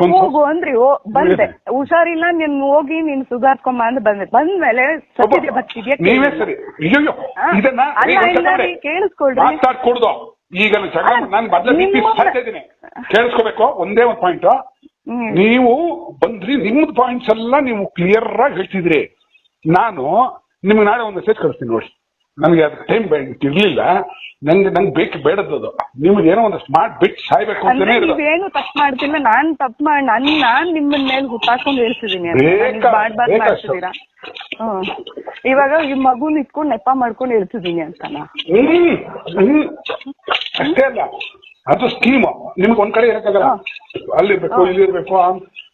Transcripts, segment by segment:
ಹೋಗು ಅಂದ್ರಿ ಬಂದೆ. ಹುಷಾರಿಲ್ಲ ನಿನ್ ಹೋಗಿ ನೀನ್ ಸುಧಾರ್ಕೊಂಬ ಅಂತ ಬಂದೆ. ಬಂದ್ಮೇಲೆ ಸತ್ತಿದ್ಯಾ ಭಕ್ತಿಗೆ ನೀವೇ ಸರಿ. ಅಯ್ಯೋ ಇದನ್ನ ಕೇಳಿಸ್ಕೊಳ್ರಿ. ಈಗ ನಾನು ಜಗಳ ಅಲ್ಲ, ನಾನು ಬದಲ ಇದ್ದೀನಿ. ಕೇಳಿಸ್ಕೋಬೇಕು ಒಂದೇ ಒಂದು ಪಾಯಿಂಟ್ ನೀವು ಬಂದ್ರಿ ನಿಮ್ದ್ ಪಾಯಿಂಟ್ಸ್ ಎಲ್ಲ ನೀವು ಕ್ಲಿಯರ್ ಆಗಿ ಹೇಳ್ತಿದ್ರಿ. ನಾನು ನಿಮ್ಗೆ ನಾಳೆ ಒಂದು ಮೆಸೇಜ್ ಕಳಿಸ್ತೀನಿ ನೋಡಿ. ನನಗೆ ಅದಕ್ಕೆ ಟೈಮ್ ಇರ್ಲಿಲ್ಲ. ನಂಗೆ ನಂಗೆ ಬೇಕು ಬೇಡದ್ದು ನಿಮ್ಗೆ ಏನೋ ಒಂದು ಸ್ಮಾರ್ಟ್ ಬಿಟ್ ಸಾಯ್ಬೇಕು ಅಂತಾನೆ ನೀವೇನು ತಪ್ಪು ಮಾಡ್ತಿಲ್ಲ ನಾನ್ ತಪ್ಪು ಮಾಡಿ ನನ್ ನಾನ್ ನಿಮ್ಮನ್ ಮೇಲೆ ಹುಟ್ಟಾಕೊಂಡು ಹೇಳ್ತಿದೀನಿ ಇವಾಗ ಈ ಮಗುನ್ ಇಟ್ಕೊಂಡು ನೆಪ ಮಾಡ್ಕೊಂಡು ಹೇಳ್ತಿದೀನಿ ಅಂತ ಅಷ್ಟೇ ಅಲ್ಲ. ಅದು ಸ್ಕೀಮ್ ನಿಮ್ಗೆ ಒಂದ್ ಕಡೆ ಇರಕ್ಕಾಗಲ್ಲ ಅಲ್ಲಿರ್ಬೇಕು ಇಲ್ಲಿರ್ಬೇಕು ಆ-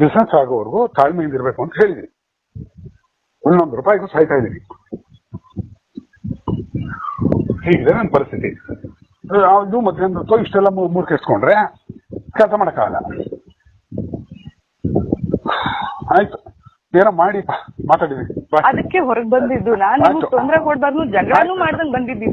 ಬಿಸ್ನೆಸ್ ಆಗೋವರೆಗೂ ತಾಳ್ಮೆಯಿಂದ ಇರಬೇಕು ಅಂತ ಹೇಳಿದ್ದೀನಿ ಒಂದೊಂದು ರೂಪಾಯಿಗೂ ಸಾಯ್ತಾ ಇದ್ದೀನಿ ಹೀಗಿದೆ ನನ್ನ ಪರಿಸ್ಥಿತಿ. ಅದು ಮಧ್ಯಾಹ್ನ ಇಷ್ಟೆಲ್ಲ ಮೂರ್ ಕೆಸ್ಕೊಂಡ್ರೆ ಕೆಲಸ ಮಾಡಕ್ಕಾಗಲ್ಲ. ಆಯ್ತು. ಏನೋ ಮಾಡಿ ಮಾತಾಡಿದ್ವಿ. ಅದಕ್ಕೆ ಹೊರಗೆ ಬಂದಿದ್ದು. ನಾನು ತೊಂದರೆ ಕೊಡ್ಬಾರ್ದು ಜಗಳನೂ ಆಯ್ತು. ಮಾಡ್ದಂಗ್ ಬಂದಿದ್ದು